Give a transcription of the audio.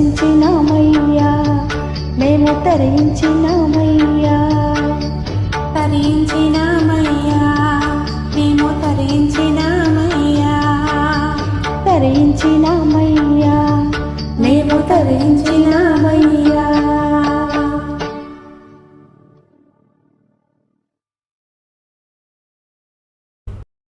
దర్శించినామయ్యా మేము తరించినామయ్యా. తరించినామయ్యా. మేము తరించినామయ్యా. తరించినామయ్యా. మేము తరించినామయ్యా.